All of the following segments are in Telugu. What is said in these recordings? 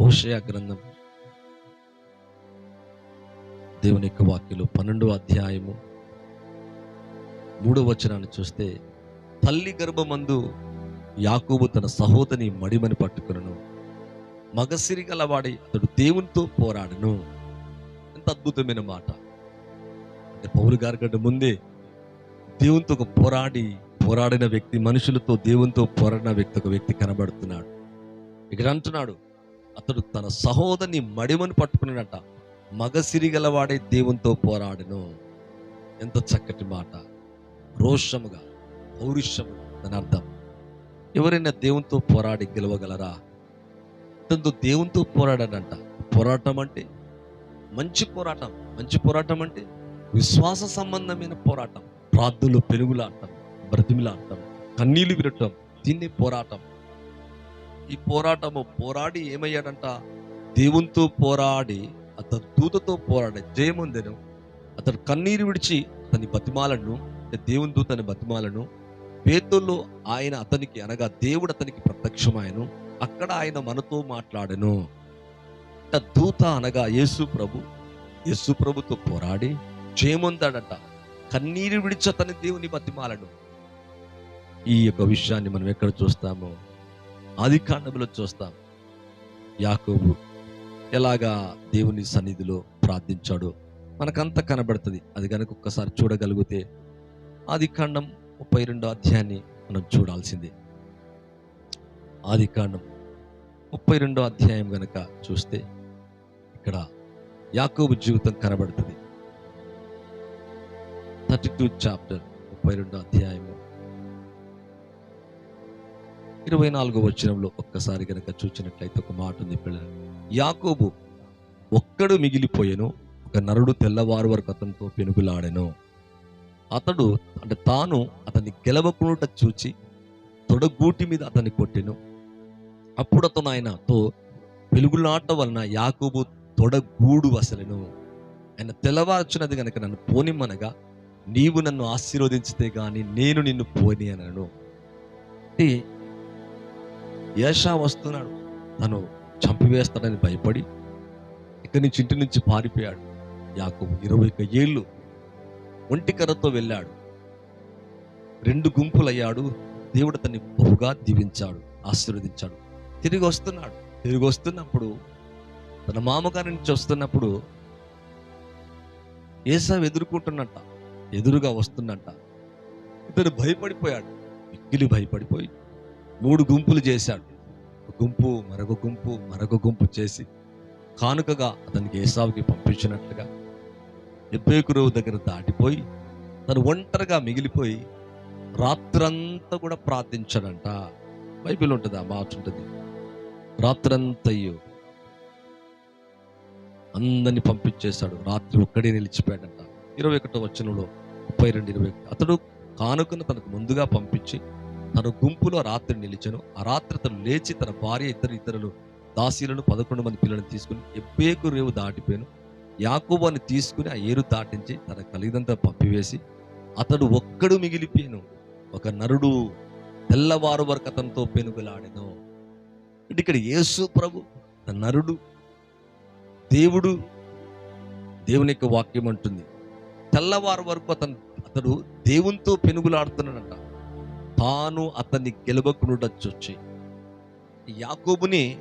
హోషయ గ్రంథం. దేవుని యొక్క వాక్యలు పన్నెండో అధ్యాయము మూడో వచనాన్ని చూస్తే తల్లి గర్భమందు యాకూబు తన సహోదరి మడిమని పట్టుకును మగసిరి గలవాడి అతడు దేవునితో పోరాడను. ఎంత అద్భుతమైన మాట. అంటే పౌరు గారి కంటే ముందే దేవునితో ఒక పోరాడి పోరాడిన వ్యక్తి మనుషులతో దేవునితో పోరాడిన వ్యక్తి ఒక వ్యక్తి కనబడుతున్నాడు. ఇక్కడ అంటున్నాడు అతడు తన సహోదరిని మడిమని పట్టుకున్నాడట. మగసిరి గలవాడే దేవునితో పోరాడను. ఎంత చక్కటి మాట. రోషముగా పౌరుషముగా దాని అర్థం. ఎవరైనా దేవునితో పోరాడి గెలవగలరా? ఇతనితో దేవునితో పోరాడాడంట. పోరాటం అంటే మంచి పోరాటం. మంచి పోరాటం అంటే విశ్వాస సంబంధమైన పోరాటం. ప్రార్థనలు పెనుగులాడటం బ్రతిమిలాడటం కన్నీళ్ళు విరటం దీన్ని పోరాటం. ఈ పోరాటము పోరాడి ఏమయ్యాడంట? దేవునితో పోరాడి అతను దూతతో పోరాడే జయముందెను. అతడు కన్నీరు విడిచి అతని బతిమాలను దేవుని దూతని బతిమాలను. పేతుల్లో ఆయన అతనికి అనగా దేవుడు అతనికి ప్రత్యక్షమాయను. అక్కడ ఆయన మనతో మాట్లాడను. దూత అనగా యేసు ప్రభు. యేసు ప్రభుతో పోరాడి జయముందాడట. కన్నీరు విడిచి అతని దేవుని బతిమాలను. ఈ యొక్క విషయాన్ని మనం ఎక్కడ చూస్తామో ఆది కాండంలో చూస్తాం. యాకోబు ఎలాగా దేవుని సన్నిధిలో ప్రార్థించాడో మనకంతా కనబడుతుంది. అది కనుక ఒక్కసారి చూడగలిగితే ఆది కాండం ముప్పై రెండో అధ్యాయాన్ని మనం చూడాల్సిందే. ఆది కాండం ముప్పై రెండో అధ్యాయం కనుక చూస్తే ఇక్కడ యాకోబు జీవితం కనబడుతుంది. థర్టీ టూ చాప్టర్ ముప్పై రెండో అధ్యాయము ఇరవై నాలుగో వచనంలో ఒక్కసారి కనుక చూసినట్లయితే ఒక మాట ఉంది పిల్లలు. యాకోబు ఒక్కడు మిగిలిపోయెను ఒక నరుడు తెల్లవారు వరకు అతనితో పెనుగులాడెను. అతడు అంటే తాను అతన్ని గెలవకుండా చూచి తొడగూటి మీద అతన్ని కొట్టెను. అప్పుడు అతను ఆయనతో వెలుగులాట వలన యాకోబు తొడగూడు అసలును. ఆయన తెల్లవార్చున్నది కనుక నన్ను పోనిమ్మనగా నీవు నన్ను ఆశీర్వదించితే గాని నేను నిన్ను పోని అనను అంటే ఏషా వస్తున్నాడు. తను చంపివేస్తాడని భయపడి ఇక్కడి నుంచి ఇంటి నుంచి పారిపోయాడు. యాకోబు ఇరవై ఒక్క ఏళ్ళు ఒంటికర్రతో వెళ్ళాడు. రెండు గుంపులయ్యాడు. దేవుడు అతన్ని బహుగా దీవించాడు ఆశీర్వదించాడు. తిరిగి వస్తున్నాడు. తిరిగి వస్తున్నప్పుడు తన మామగారి నుంచి వస్తున్నప్పుడు ఏసావు ఎదుర్కొంటున్నట్ట ఎదురుగా వస్తున్నట్ట. ఇతడు భయపడిపోయాడు. మిక్కిలి భయపడిపోయి మూడు గుంపులు చేశాడు. ఒక గుంపు మరొక గుంపు మరొక గుంపు చేసి కానుకగా అతనికి ఏసావుకి పంపించినట్లుగా ఎబ్బేకురవు దగ్గర దాటిపోయి తను ఒంటరిగా మిగిలిపోయి రాత్రంతా కూడా ప్రార్థించాడంట. బైబిల్ ఉంటుంది? ఆ మాట ఉంటుంది. రాత్రంతయ్యో అందరిని పంపించేశాడు. రాత్రి ఒక్కడే నిలిచిపోయాడంట. ఇరవై ఒకటో వచనంలో ముప్పై రెండు ఇరవై అతడు కానుకను తనకు ముందుగా పంపించి తన గుంపులో రాత్రి నిలిచను. ఆ రాత్రి తను లేచి తన భార్య ఇద్దరు ఇతరులు దాసీలను పదకొండు మంది పిల్లలను తీసుకుని ఎబ్బేకు రేవు దాటిపోయాను. యాకోబాన్ని తీసుకుని ఆ ఏరు దాటించి తన కలిగినంత పంపివేసి అతడు ఒక్కడు మిగిలిపోయాను. ఒక నరుడు తెల్లవారు వరకు అతనితో పెనుగులాడెను. అంటే ఇక్కడ యేసు ప్రభు నరుడు దేవుడు దేవుని యొక్క వాక్యం అంటుంది. తెల్లవారు వరకు అతను అతడు దేవునితో పెనుగులాడుతున్నాడంట. తాను అతన్ని గెలవకుండాచ్చి యాకోబుని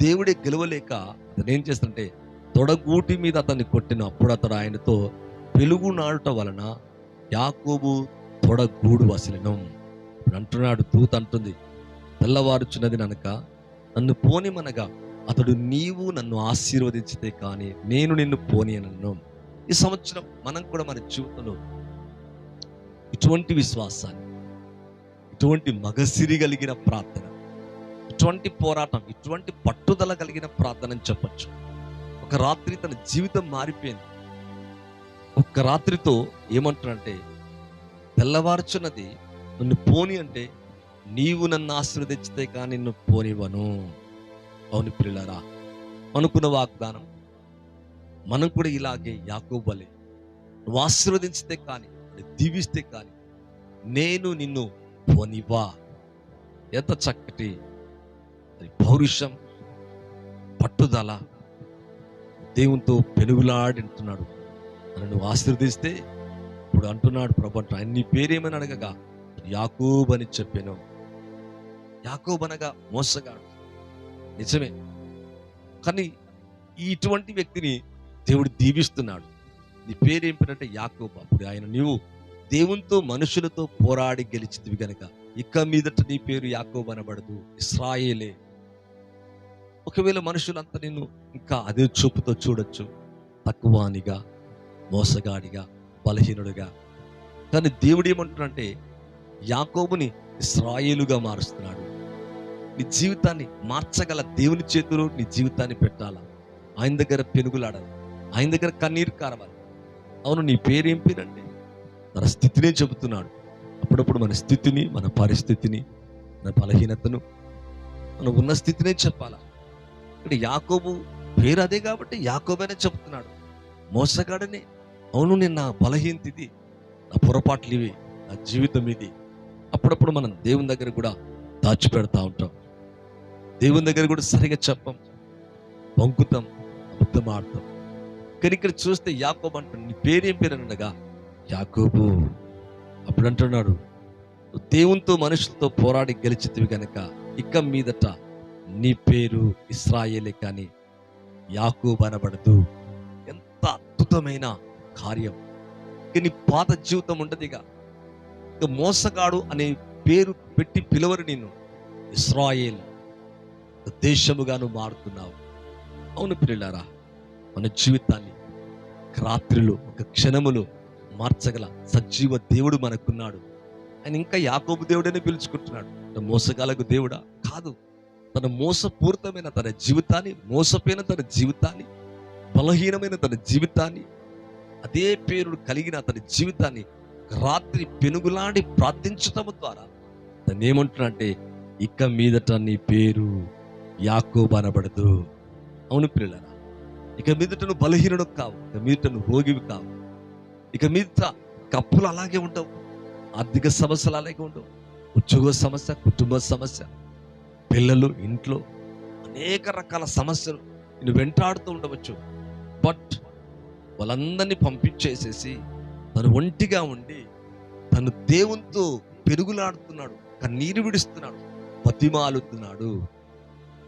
దేవుడే గెలవలేక అతను ఏం చేస్తుంటే తొడగూటి మీద అతన్ని కొట్టిన అప్పుడు అతడు ఆయనతో వెలుగు నాడుట వలన యాకోబు తొడగూడు వసలినం. ఇప్పుడు అంటున్నాడు దూత అంటుంది తెల్లవారుచున్నది ననక నన్ను పోనిమనగా అతడు నీవు నన్ను ఆశీర్వదించితే కానీ నేను నిన్ను పోని అన్నాను ఈ సంవత్సరం మనం కూడా మన జీవితంలో ఇటువంటి విశ్వాసాన్ని ఇటువంటి మగసిరి కలిగిన ప్రార్థన ఇటువంటి పోరాటం ఇటువంటి పట్టుదల కలిగిన ప్రార్థన అని చెప్పచ్చు. ఒక రాత్రి తన జీవితం మారిపోయింది. ఒక్క రాత్రితో ఏమంటాడంటే తెల్లవారుచున్నది నన్ను పోని అంటే నీవు నన్ను ఆశీర్వదించితే కానీ నిన్ను పోనివ్వను. అవును పిల్లరా అనుకున్న వాగ్దానం మనం కూడా ఇలాగే యాకోబలే నువ్వు ఆశీర్వదించితే కానీ దీవిస్తే కానీ నేను నిన్ను పోనివా ఎంత చక్కటి అది పౌరుషం పట్టుదల దేవునితో పెనుగులాడింటున్నాడు. నన్ను ఆశీర్వదిస్తే ఇప్పుడు అంటున్నాడు ప్రభు అంటున్నాడు, పేరేమని అడగగా? యాకోబ్ అని చెప్పాను. యాకోబ్ అనగా మోసగాడు. నిజమే. కానీ ఇటువంటి వ్యక్తిని దేవుడు దీవిస్తున్నాడు. నీ పేరేం పేరంటే యాకోబు. అప్పుడు ఆయన నీవు దేవునితో మనుషులతో పోరాడి గెలిచితివి గనక ఇక మీదట నీ పేరు యాకోబు అనబడదు ఇస్రాయేలే. ఒకవేళ మనుషులంతా నిన్ను ఇంకా అదే చూపుతో చూడొచ్చు తక్కువానిగా మోసగాడిగా బలహీనుడిగా. కానీ దేవుడు ఏమంటున్నాడంటే యాకోబుని ఇస్రాయేలుగా మారుస్తున్నాడు. నీ జీవితాన్ని మార్చగల దేవుని చేతిలో నీ జీవితాన్ని పెట్టాలా? ఆయన దగ్గర పెనుగులాడాలి ఆయన దగ్గర కన్నీరు కారవాలి. అవును నీ పేరేం పేరండి? మన స్థితినే చెబుతున్నాడు. అప్పుడప్పుడు మన స్థితిని మన పరిస్థితిని మన బలహీనతను మనం ఉన్న స్థితినే చెప్పాలా? ఇక్కడ యాకోబు పేరు అదే కాబట్టి యాకోబనే చెప్తున్నాడు మోసగాడనే. అవును నేను నా బలహీనత ఇది నా పొరపాట్లు ఇవి నా జీవితం ఇది. అప్పుడప్పుడు మనం దేవుని దగ్గర కూడా దాచిపెడతా ఉంటాం. దేవుని దగ్గర కూడా సరిగా చెప్పం. పంకుతాం అబద్ధం ఆడతాం. కానీ ఇక్కడ చూస్తే యాకోబు అంటాడు నీ పేరేం పేరు అనగా? యాకోబు అప్పుడు అంటున్నాడు దేవునితో మనుషులతో పోరాడి గెలిచితివి గనక ఇక మీదట నీ పేరు ఇస్రాయేలే కానీ యాకోబు అనబడదు. ఎంత అద్భుతమైన కార్యం. ఇక నీ పాత జీవితం ఉండదిగా ఇక. మోసగాడు అనే పేరు పెట్టి పిలవరు నిన్ను. ఇస్రాయేల్ దేశముగాను మారుతున్నావు. అవును పిల్లారా మన జీవితాన్ని రాత్రిలో ఒక క్షణములో మార్చగల సజీవ దేవుడు మనకున్నాడు. ఆయన ఇంకా యాకోబు దేవుడని పిలుచుకుంటున్నాడు. మోసగాలకు దేవుడా? కాదు. తన మోసపూరితమైన తన జీవితాన్ని మోసపోయిన తన జీవితాన్ని బలహీనమైన తన జీవితాన్ని అదే పేరుడు కలిగిన తన జీవితాన్ని రాత్రి పెనుగులాంటి ప్రార్థించటం ద్వారా తను ఏమంటున్నాడంటే ఇక మీదట నీ పేరు యాకోబు అనబడదు. అవును పిల్లరా ఇక మీదట నువ్వు బలహీనుడు కావు ఇక మీదట నువ్వు రోగివి కావు. ఇక మీద కప్పులు అలాగే ఉండవు. ఆర్థిక సమస్యలు అలాగే ఉండవు. ఉద్యోగ సమస్య కుటుంబ సమస్య పిల్లలు ఇంట్లో అనేక రకాల సమస్యలు నేను వెంటాడుతూ ఉండవచ్చు. బట్ వాళ్ళందరినీ పంపించేసేసి తను ఒంటిగా ఉండి తను దేవునితో పెరుగులాడుతున్నాడు కన్నీరు విడుస్తున్నాడు బతిమాలుతున్నాడు.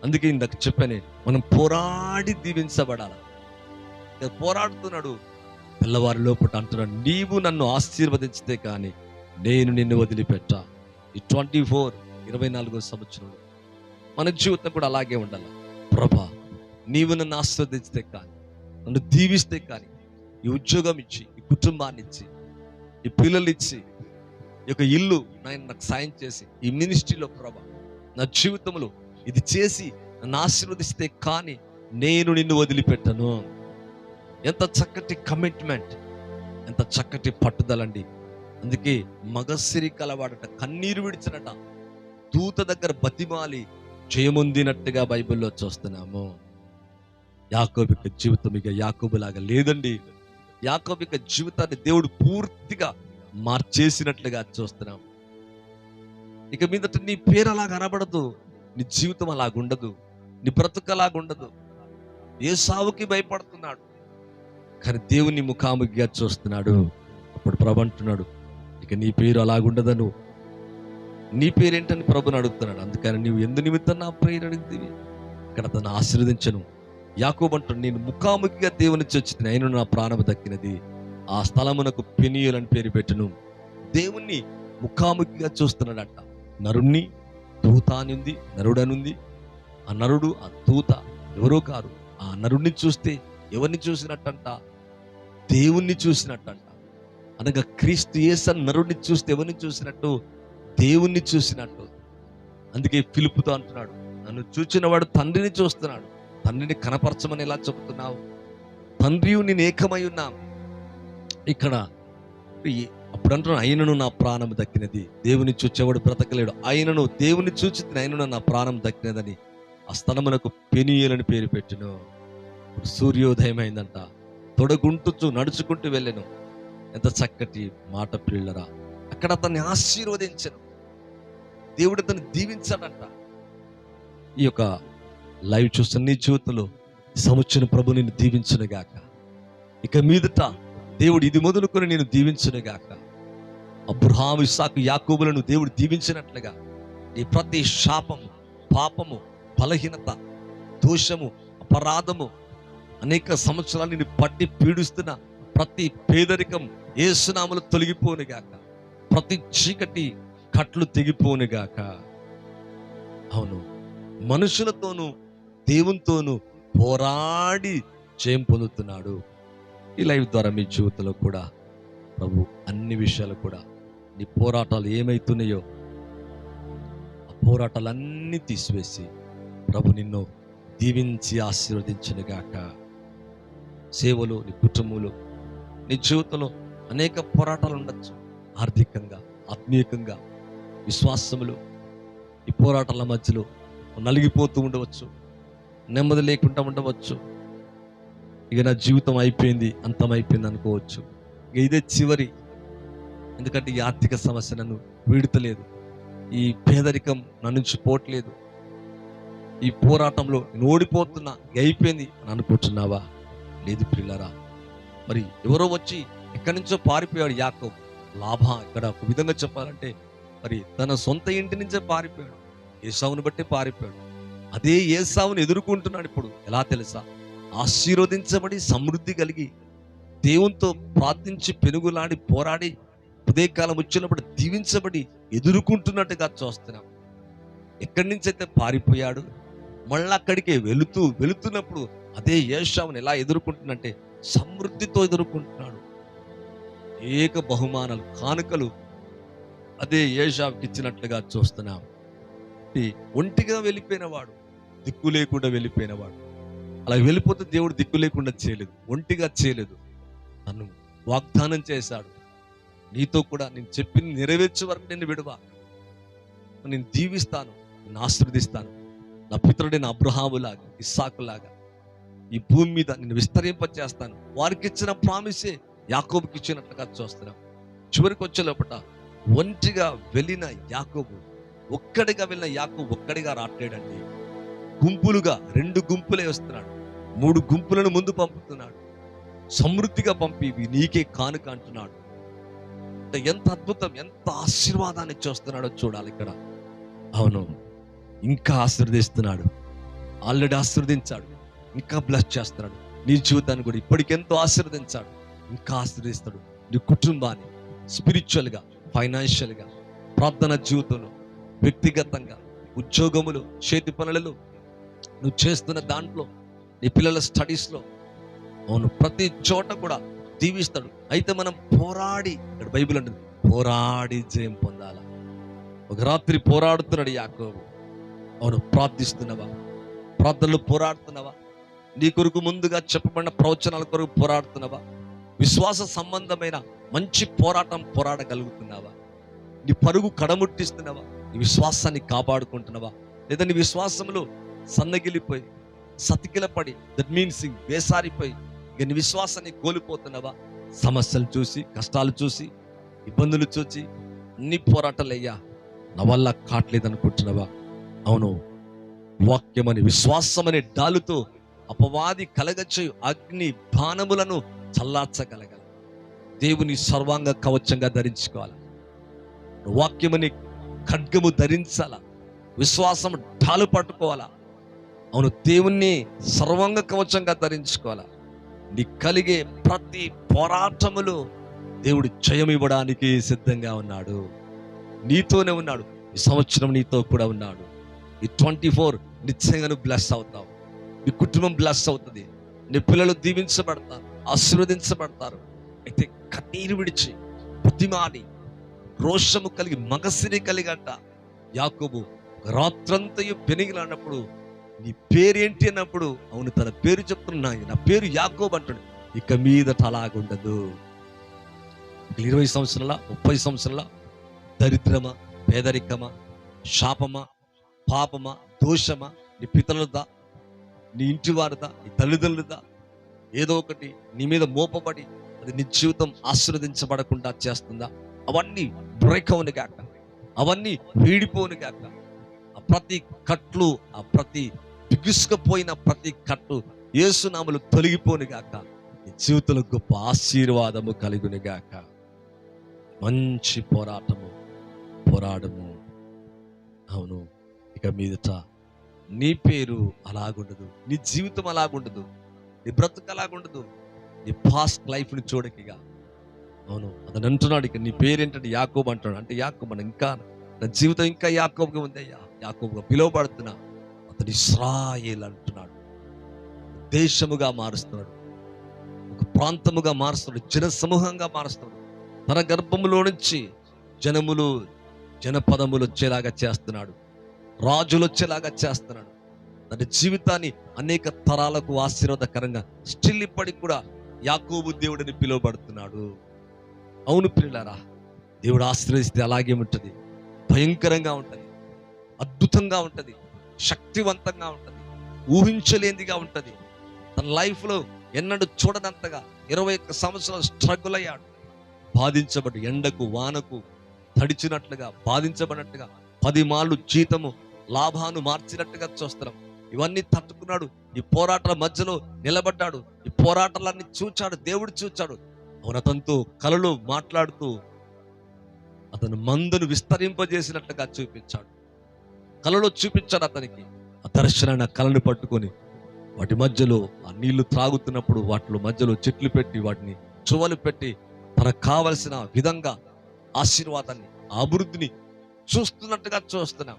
అందుకే ఇందాక చెప్పానే మనం పోరాడి దీవించబడాలి. పోరాడుతున్నాడు తెల్లవారి లోపల అంటున్నాడు నీవు నన్ను ఆశీర్వదించితే కానీ నేను నిన్ను వదిలిపెట్టా. ఈ ట్వంటీ ఫోర్ ఇరవై నాలుగో సంవత్సరంలో మన జీవితం కూడా అలాగే ఉండాలి? ప్రభా నీవు నన్ను ఆశీర్వదించితే కానీ నన్ను దీవిస్తే కానీ ఈ ఉద్యోగం ఇచ్చి ఈ కుటుంబాన్ని ఇచ్చి ఈ పిల్లలు ఇచ్చి ఈ యొక్క ఇల్లు నాయన నాకు సాయం చేసి ఈ మినిస్ట్రీలో ప్రభా నా జీవితంలో ఇది చేసి నన్ను ఆశీర్వదిస్తే కానీ నేను నిన్ను వదిలిపెట్టను. ఎంత చక్కటి కమిట్మెంట్ ఎంత చక్కటి పట్టుదలండి. అందుకే మగసిరి కలవాడట కన్నీరు విడిచినట. దూత దగ్గర బతిమాలి చేయముందినట్టుగా బైబిల్లో చూస్తున్నాము. యాకోబిక జీవితం ఇక యాకోబులాగా లేదండి. యాకోబిక జీవితాన్ని దేవుడు పూర్తిగా మార్చేసినట్లుగా చూస్తున్నాం. ఇక మీదట నీ పేరు అలా కనబడదు నీ జీవితం అలాగుండదు. నీ బ్రతుకు అలాగుండదు. ఏ సావుకి భయపడుతున్నాడు. కానీ దేవుని ముఖాముఖిగా చూస్తున్నాడు. అప్పుడు ప్రభు అంటున్నాడు ఇక నీ పేరు అలాగుండదను నీ పేరేంటని ప్రభుని అడుగుతున్నాడు. అందుకని నీవు ఎందు నిమిత్తం నా పేరు అడిగితే ఇక్కడ తను ఆశీర్వదించను. యాకోబంటు నేను ముఖాముఖిగా దేవుని చచ్చి నేను నా ప్రాణము దక్కినది. ఆ స్థలమునకు పెనియులని పేరు పెట్టును. దేవుణ్ణి ముఖాముఖిగా చూస్తున్నాడట. నరుణ్ణి దూత అని ఉంది నరుడనుంది. ఆ నరుడు ఆ దూత ఎవరో కారు. ఆ నరుణ్ణి చూస్తే ఎవరిని చూసినట్టంట? దేవుణ్ణి చూసినట్టు అంట అనగా క్రీస్తు యేస నరుడిని చూస్తే ఎవరిని చూసినట్టు? దేవుణ్ణి చూసినట్టు. అందుకే పిలుపుతో అంటున్నాడు నన్ను చూచినవాడు తండ్రిని చూస్తున్నాడు. తండ్రిని కనపరచమని ఎలా చెబుతున్నావు? తండ్రి నేను ఏకమై ఉన్నాం. ఇక్కడ అప్పుడు అంటున్నాడు ఆయనను నా ప్రాణం దక్కినది. దేవుని చూచేవాడు బ్రతకలేడు. ఆయనను దేవుని చూచి ఆయనను నా ప్రాణం దక్కినదని ఆ స్థలమునకు పెనియలని పేరు పెట్టిన. ఇప్పుడు సూర్యోదయం అయిందంట తొడగుంటుచు నడుచుకుంటూ వెళ్ళాను. ఎంత చక్కటి మాట పిల్లరా అక్కడ అతన్ని ఆశీర్వదించను. దేవుడు అతన్ని దీవించాడంట. ఈ యొక్క లైవ్ చూస్తున్న నీ జీవితంలో ఈ సంవత్సరం ప్రభు నిన్ను దీవించునుగాక ఇక మీదట దేవుడు ఇది మొదలుకొని నేను దీవించునుగాక అబ్రహాం ఇసాకు యాకోబులను దేవుడు దీవించినట్లుగా నీ ప్రతి శాపము పాపము బలహీనత దోషము అపరాధము అనేక సంవత్సరాలు నిన్ను పట్టి పీడిస్తున్న ప్రతి పేదరికం ఏసునామలు తొలగిపోనుగాక ప్రతి చీకటి కట్లు తెగిపోనుగాక అవును మనుషులతోనూ దేవునితోనూ పోరాడి జయం పొందుతున్నాడు. ఈ లైవ్ ద్వారా మీ జీవితంలో కూడా ప్రభు అన్ని విషయాలు కూడా నీ పోరాటాలు ఏమైతున్నాయో ఆ పోరాటాలన్నీ తీసివేసి ప్రభు నిన్ను దీవించి ఆశీర్వదించనుగాక సేవలు నీ కుటుంబంలో నీ జీవితంలో అనేక పోరాటాలు ఉండొచ్చు. ఆర్థికంగా ఆత్మీయకంగా విశ్వాసములు ఈ పోరాటాల మధ్యలో నలిగిపోతూ ఉండవచ్చు. నెమ్మది లేకుండా ఉండవచ్చు. ఇక నా జీవితం అయిపోయింది అంతం అయిపోయింది అనుకోవచ్చు. ఇక ఇదే చివరి. ఎందుకంటే ఈ ఆర్థిక సమస్య నన్ను వీడుతలేదు. ఈ పేదరికం నన్ను పోవట్లేదు. ఈ పోరాటంలో నేను ఓడిపోతున్నా ఇక అయిపోయింది అని అనుకుంటున్నావా? లేదు పిల్లరా మరి ఎవరో వచ్చి ఎక్కడి నుంచో పారిపోయాడు యాకోబు. లాభ ఇక్కడ ఒక విధంగా చెప్పాలంటే మరి తన సొంత ఇంటి నుంచే పారిపోయాడు. ఏసావుని బట్టి పారిపోయాడు. అదే ఏసావుని ఎదుర్కొంటున్నాడు ఇప్పుడు. ఎలా తెలుసా? ఆశీర్వదించబడి సమృద్ధి కలిగి దేవునితో ప్రార్థించి పెనుగులాడి పోరాడి ఉదయకాలం వచ్చినప్పుడు దీవించబడి ఎదుర్కొంటున్నట్టుగా చూస్తున్నాం. ఎక్కడి నుంచి అయితే పారిపోయాడు మళ్ళీ అక్కడికే వెళుతూ వెళుతున్నప్పుడు అదే ఏషావుని ఎలా ఎదుర్కొంటున్నంటే సమృద్ధితో ఎదుర్కొంటున్నాడు. ఏక బహుమానాలు కానుకలు అదే ఏషావుకి ఇచ్చినట్లుగా చూస్తున్నాం. ఈ ఒంటిగా వెళ్ళిపోయినవాడు దిక్కు లేకుండా వెళ్ళిపోయినవాడు. అలా వెళ్ళిపోతే దేవుడు దిక్కు లేకుండా చేయలేదు ఒంటిగా చేయలేదు. నన్ను వాగ్దానం చేశాడు. నీతో కూడా నేను చెప్పింది నెరవేర్చే వరకు నేను విడవా. నేను దీవిస్తాను నేను ఆశీర్వదిస్తాను. నా పితరుడైన అబ్రహాములాగా ఇస్సాకులాగా. ఈ భూమి మీద నేను విస్తరింపచేస్తాను. వారికి ఇచ్చిన ప్రామిసే యాకోబుకి ఇచ్చినట్లుగా చూస్తున్నాం. చివరికి వచ్చే లోపట ఒంటిగా వెళ్ళిన యాకోబు ఒక్కడిగా వెళ్ళిన యాకోబు ఒక్కడిగా రాట్లేడండి. గుంపులుగా రెండు గుంపులే వస్తున్నాడు. మూడు గుంపులను ముందు పంపుతున్నాడు. సమృద్ధిగా పంపి నీకే కానుక అంటున్నాడు. ఎంత అద్భుతం ఎంత ఆశీర్వాదాన్ని చూస్తున్నాడో చూడాలి ఇక్కడ. అవును ఇంకా ఆశీర్వదిస్తున్నాడు. ఆల్రెడీ ఆశీర్వదించాడు. ఇంకా బ్లెస్ చేస్తున్నాడు. నీ జీవితాన్ని కూడా ఇప్పటికెంతో ఆశీర్వదించాడు. ఇంకా ఆశీర్దిస్తాడు నీ కుటుంబాన్ని స్పిరిచువల్గా ఫైనాన్షియల్గా ప్రార్థన జీవితంలో వ్యక్తిగతంగా ఉద్యోగములు చేతి పనులలో నువ్వు చేస్తున్న దాంట్లో నీ పిల్లల స్టడీస్లో అవును ప్రతి చోట కూడా దీవిస్తాడు. అయితే మనం పోరాడి ఇక్కడ బైబిల్ అంటుంది పోరాడి జయం పొందాల? ఒక రాత్రి పోరాడుతున్నాడు యాకోబు. అవును ప్రార్థిస్తున్నావా? ప్రార్థనలు పోరాడుతున్నావా? నీ కొరకు ముందుగా చెప్పబడిన ప్రవచనాల కొరకు పోరాడుతున్నావా? విశ్వాస సంబంధమైన మంచి పోరాటం పోరాడగలుగుతున్నావా? నీ పరుగు కడముట్టిస్తున్నావా? నీ విశ్వాసాన్ని కాపాడుకుంటున్నావా? లేదా నీ విశ్వాసంలో సన్నగిలిపోయి సతికిలపడి దట్ మీన్స్ వేసారిపోయి ఇక నీ విశ్వాసాన్ని కోల్పోతున్నావా? సమస్యలు చూసి కష్టాలు చూసి ఇబ్బందులు చూసి అన్ని పోరాటాలు అయ్యా నా వల్ల కావట్లేదు అనుకుంటున్నావా అవును వాక్యమని విశ్వాసమనే డాలుతో అపవాది కలగచ్చు అగ్ని బాణములను చల్లార్చగలగాలి. దేవుని సర్వాంగ కవచంగా ధరించుకోవాలి. వాక్యముని ఖడ్గము ధరించాల? విశ్వాసం ఢాలు పట్టుకోవాలా? అవును దేవుణ్ణి సర్వాంగ కవచంగా ధరించుకోవాలా? నీ కలిగే ప్రతి పోరాటములో దేవుడు జయం ఇవ్వడానికి సిద్ధంగా ఉన్నాడు. నీతోనే ఉన్నాడు. ఈ సంవత్సరం నీతో కూడా ఉన్నాడు. ఈ ట్వంటీ ఫోర్ నిశ్చయంగా నువ్వు బ్లెస్ అవుతావు. నీ కుటుంబం బ్లస్ అవుతుంది. నీ పిల్లలు దీవించబడతారు ఆశీర్వదించబడతారు. అయితే కన్నీరు విడిచి బుద్ధిమాని రోషము కలిగి మగసిరి కలిగంట యాకోబు రాత్రంతయు పెనిగిలాడినప్పుడు నీ పేరేంటి అన్నప్పుడు అవును తన పేరు చెప్తున్నాయి నా పేరు యాకోబు అంటాడు. ఇక మీదట అలాగుండదు ఇరవై సంవత్సరాల ముప్పై సంవత్సరాల దరిద్రమా పేదరికమా శాపమా పాపమా దోషమా నీ పితరులదా నీ ఇంటి వారిదా నీ తల్లిదండ్రులదా? ఏదో ఒకటి నీ మీద మోపబడి అది నీ జీవితం ఆశీర్వదించబడకుండా చేస్తుందా? అవన్నీ బ్రేక్ అవును కాక అవన్నీ వీడిపోను కాక ఆ ప్రతి కట్లు ఆ ప్రతి బిగుసుకుపోయిన ప్రతి కట్టు యేసునామలు తొలగిపోను గాక నీ జీవితంలో గొప్ప ఆశీర్వాదము కలుగును గాక మంచి పోరాటము పోరాడము. అవును ఇక మీదట నీ పేరు అలాగుండదు. నీ జీవితం అలాగుండదు. నీ బ్రతుకు అలాగుండదు. నీ పాస్ట్ లైఫ్ని చూడకిగా. అవును అతను అంటున్నాడు ఇక నీ పేరేంటంటే యాకోబు అంటున్నాడు. అంటే యాకోబు అని ఇంకా నా జీవితం ఇంకా యాకోబుగా ఉంది అయ్యా యాకోబుగా పిలువబడుతున్నా అతను ఇస్రాయేల్ అంటున్నాడు. దేశముగా మారుస్తున్నాడు. ఒక ప్రాంతముగా మారుస్తున్నాడు. జన సమూహంగా మారుస్తున్నాడు. తన గర్భములో నుంచి జనములు జనపదములు వచ్చేలాగా చేస్తున్నాడు. రాజులు వచ్చేలాగా చేస్తున్నాడు. తన జీవితాన్ని అనేక తరాలకు ఆశీర్వాదకరంగా స్టిల్ ఇప్పటికి కూడా యాకోబు దేవుడిని పిలువబడుతున్నాడు. అవును పిల్లరా దేవుడు ఆశ్రయిస్తే అలాగే ఉంటుంది. భయంకరంగా ఉంటుంది. అద్భుతంగా ఉంటుంది. శక్తివంతంగా ఉంటుంది. ఊహించలేనిదిగా ఉంటుంది. తన లైఫ్లో ఎన్నడూ చూడనంతగా ఇరవై ఒక్క సంవత్సరాలు స్ట్రగుల్ అయ్యాడు. బాధించబడి ఎండకు వానకు తడిచినట్లుగా బాధించబడినట్టుగా పది మాళ్ళు జీతము లాభాను మార్చినట్టుగా చూస్తున్నాం. ఇవన్నీ తట్టుకున్నాడు. ఈ పోరాటాల మధ్యలో నిలబడ్డాడు. ఈ పోరాటాలన్నీ చూచాడు. దేవుడు చూచాడు. అవును అతనితో కలలు మాట్లాడుతూ అతను మందును విస్తరింపజేసినట్లుగా చూపించాడు. కలలో చూపించాడు అతనికి. ఆ దర్శనాన్ని కలను కళను పట్టుకొని వాటి మధ్యలో ఆ నీళ్ళు త్రాగుతున్నప్పుడు వాటిలో మధ్యలో చెట్లు పెట్టి వాటిని చువలు పెట్టి తనకు కావలసిన విధంగా ఆశీర్వాదాన్ని అభివృద్ధిని చూస్తున్నట్టుగా చూస్తున్నాం.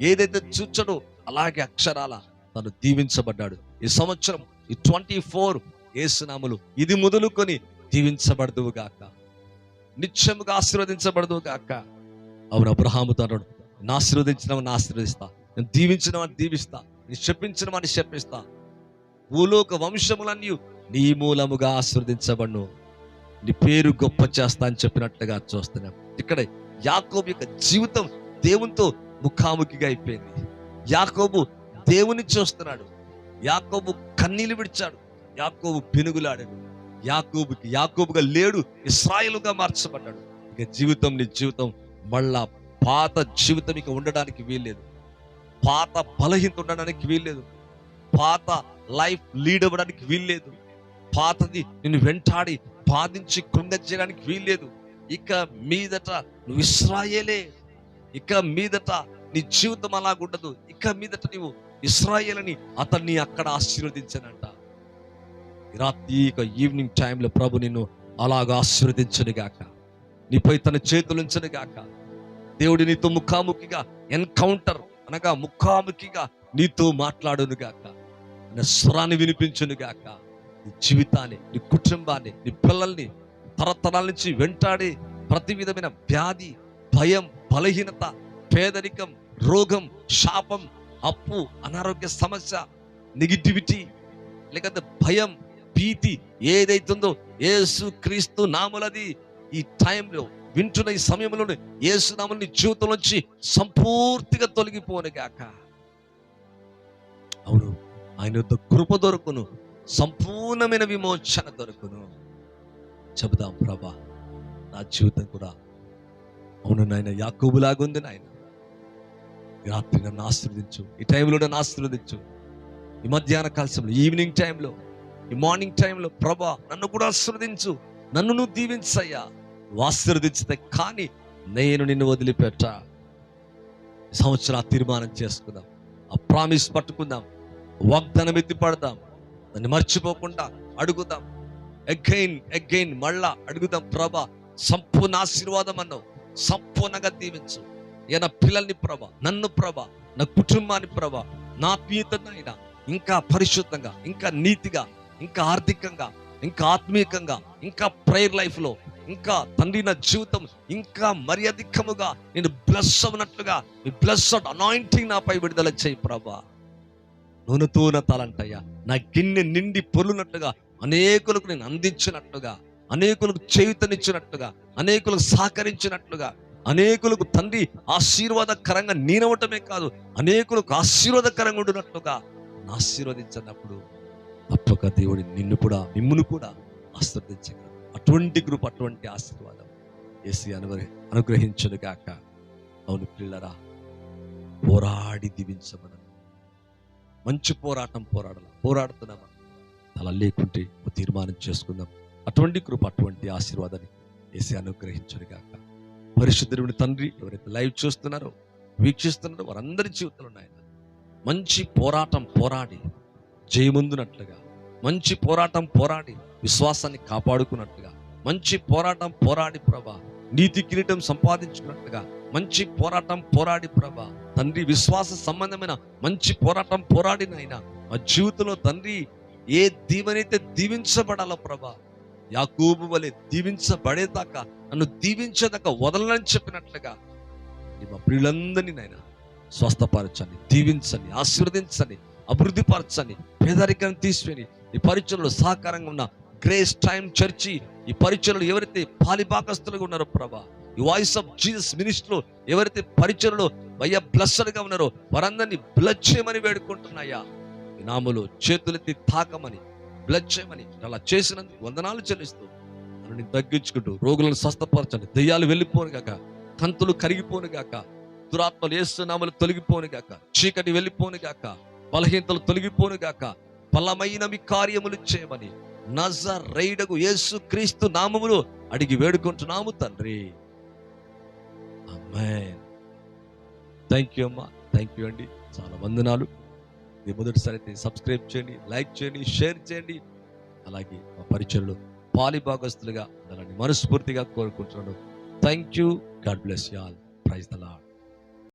ఏదైతే చూచడో అలాగే అక్షరాల తను దీవించబడ్డాడు. ఈ సంవత్సరం ఈ ట్వంటీ ఫోర్ ఏసునాములు ఇది మొదలుకొని దీవించబడదువుగాక నిత్యముగా ఆశీర్వదించబడదువుగాక అవును అబ్రహాముతో అన్నాడు నా ఆశీర్వదించిన నా ఆశీర్వదిస్తా. నేను దీవించిన వాడిని దీవిస్తా. నేను శపించిన వాడిని శపిస్తా. భూలోక వంశములన్నీ నీ మూలముగా ఆశీర్వదించబడును. నీ పేరు గొప్ప చేస్తా అని చెప్పినట్టుగా చూస్తున్నాం. ఇక్కడ యాకోబు యొక్క జీవితం దేవునితో ముఖాముఖిగా అయిపోయింది. యాకోబు దేవుని చూస్తున్నాడు. యాకోబు కన్నీలు విడిచాడు. యాకోబు పెనుగులాడాడు. యాకోబుకి యాకోబుగా లేడు ఇస్రాయలుగా మార్చబడ్డాడు. ఇక జీవితం నీ జీవితం మళ్ళా పాత జీవితం ఇక ఉండడానికి వీల్లేదు. పాత బలహీనత ఉండడానికి వీల్లేదు. పాత లైఫ్ లీడ్ అవ్వడానికి వీల్లేదు. పాతది నిన్ను వెంటాడి బాధించి కృంగ చేయడానికి వీల్లేదు. ఇక మీదట నువ్వు ఇస్రాయేలే. ఇక మీదట నీ జీవితం అలాగుండదు ఇక మీదట నీవు ఇస్రాయేలని అతన్ని అక్కడ ఆశీర్వదించనంట. రాత్రి ఇక ఈవినింగ్ టైంలో ప్రభు నిన్ను అలాగా ఆశీర్వదించను గాక. నీపై తన చేతులుంచను గాక. దేవుడి నీతో ముఖాముఖిగా ఎన్కౌంటర్ అనగా ముఖాముఖిగా నీతో మాట్లాడును గాక. నా స్వరాన్ని వినిపించును గాక. నీ జీవితాన్ని నీ కుటుంబాన్ని నీ పిల్లల్ని తరతరాల నుంచి వెంటాడి ప్రతి విధమైన వ్యాధి భయం బలహీనత పేదరికం రోగం శాపం అప్పు అనారోగ్య సమస్య నెగిటివిటీ లేకపోతే భయం భీతి ఏదైతుందో ఏసు క్రీస్తు నాములది ఈ టైంలో వింటున్న ఈ సమయంలోనే యేసు నామని జీవితం నుంచి సంపూర్తిగా తొలగిపోనుగాక. అవును ఆయన యొక్క కృప దొరుకును సంపూర్ణమైన విమోచన దొరుకును. చెబుదాం ప్రభా నా జీవితం కూడా అవును నాయన యాకోబులాగుంది నాయన. రాత్రి నన్ను ఆశీర్వదించు ఈ టైంలో నన్ను ఆశీర్వదించు. ఈ మధ్యాహ్న కాల్సంలో ఈవినింగ్ టైంలో ఈ మార్నింగ్ టైంలో ప్రభా నన్ను కూడా ఆశీర్వదించు. నన్ను నువ్వు దీవించయ్యా. ఆశీర్వదించితే కానీ నేను నిన్ను వదిలిపెట్ట. సంవత్సరాలు సంవత్సరం తీర్మానం చేసుకుందాం. ఆ ప్రామిస్ పట్టుకుందాం. వాగ్దానం ఎత్తి పడదాం దాన్ని మర్చిపోకుండా అడుగుదాం. అగైన్ అగైన్ మళ్ళా అడుగుదాం ప్రభా సంపూర్ణ ఆశీర్వాదం అన్నావు. సంపూర్ణంగా దీవించు. ఈయన పిల్లల్ని ప్రభ నన్ను ప్రభ నా కుటుంబాన్ని ప్రభ నా ఆత్మీయతనైనా ఇంకా పరిశుద్ధంగా ఇంకా నీతిగా ఇంకా ఆర్థికంగా ఇంకా ఆత్మీయంగా ఇంకా ప్రేయర్ లైఫ్లో ఇంకా తండ్రి నా జీవితం ఇంకా మర్యాదికముగా నేను బ్లెస్ అవునట్లుగా మీ బ్లెస్ అనాయింటింగ్ నాపై విడుదల చేయి ప్రభా. నూనెతో నా తలంటయ్యా నా గిన్నె నిండి పొర్లునట్టుగా అనేకులకు నేను అందించినట్టుగా అనేకులకు చేయుతనిచ్చినట్లుగా అనేకులకు సహకరించినట్లుగా అనేకులకు తండ్రి ఆశీర్వాదకరంగా నేనవటమే కాదు అనేకులకు ఆశీర్వాదకరంగా ఉండినట్లుగా ఆశీర్వదించినప్పుడు తప్పక దేవుడి నిన్ను కూడా మిమ్మును కూడా ఆశీర్వదించగలరు అటువంటి గ్రూప్ అటువంటి ఆశీర్వాదం ఏసి అనుగ్రహ అనుగ్రహించను గాక. అవును పిల్లరా పోరాడి దీవించబడను మంచి పోరాటం పోరాడాల? పోరాడుతున్నామా? అలా లేకుంటే తీర్మానం చేసుకుందాం. అటువంటి కృప అటువంటి ఆశీర్వాదాన్ని వేసి అనుగ్రహించుడుగాక పరిశుద్ధుడి తండ్రి ఎవరైతే లైవ్ చూస్తున్నారో వీక్షిస్తున్నారో వారందరి జీవితంలో ఉన్నాయన్న మంచి పోరాటం పోరాడి జయముందునట్లుగా మంచి పోరాటం పోరాడి విశ్వాసాన్ని కాపాడుకున్నట్లుగా మంచి పోరాటం పోరాడి ప్రభా నీతి కిరీటం సంపాదించుకున్నట్టుగా మంచి పోరాటం పోరాడి ప్రభా తండ్రి విశ్వాస సంబంధమైన మంచి పోరాటం పోరాడినైనా మా జీవితంలో తండ్రి ఏ దీవెనైతే దీవించబడాలో ప్రభా యాకూబు వలె దీవించబడేదాకా నన్ను దీవించేదాకా వదలని చెప్పినట్లుగా నీ మా ప్రియులందరినీ నాయన స్వస్థపరచని దీవించని ఆశీర్వదించని అభివృద్ధి పరచండి పేదరికాన్ని తీసివేని ఈ పరిచయంలో సహకారంగా ఉన్న గ్రేస్ టైం చర్చి ఈ పరిచయలు ఎవరైతే పాలిపాకస్తులుగా ఉన్నారో ప్రభా ఈ వాయిస్ ఆఫ్ జీసస్ మినిస్టర్ ఎవరైతే పరిచయలో వయ్య బ్లస్సర్గా ఉన్నారో వారందరినీ బ్లడ్ చేయమని వేడుకుంటున్నాయా. నాములు చేతులెత్తి తాకమని బ్లడ్ చేయమని అలా చేసినందుకు వందనాలు చెల్లిస్తూ నన్ను తగ్గించుకుంటూ రోగులను స్వస్థపరచండి దెయ్యాలు వెళ్ళిపోను గాక కంతులు కరిగిపోను గాక దురాత్మలు ఏసునామలు తొలగిపోను గాక చీకటి వెళ్ళిపోను గాక బలహీనతలు తొలగిపోను గాక బలమైన మీ కార్యములు చేయమని నజ రైడగు యేసు క్రీస్తు నామములు అడిగి వేడుకుంటున్నాము తండ్రి. థ్యాంక్ యూ అమ్మా. థ్యాంక్ యూ అండి. చాలా వందనాలు. ఇది మొదటిసారి సబ్స్క్రైబ్ చేయండి లైక్ చేయండి షేర్ చేయండి. అలాగే మా పరిచయలు పాలిభాగస్తులుగా ఉండాలని మనస్ఫూర్తిగా కోరుకుంటున్నాను. Thank you God bless y'all praise the lord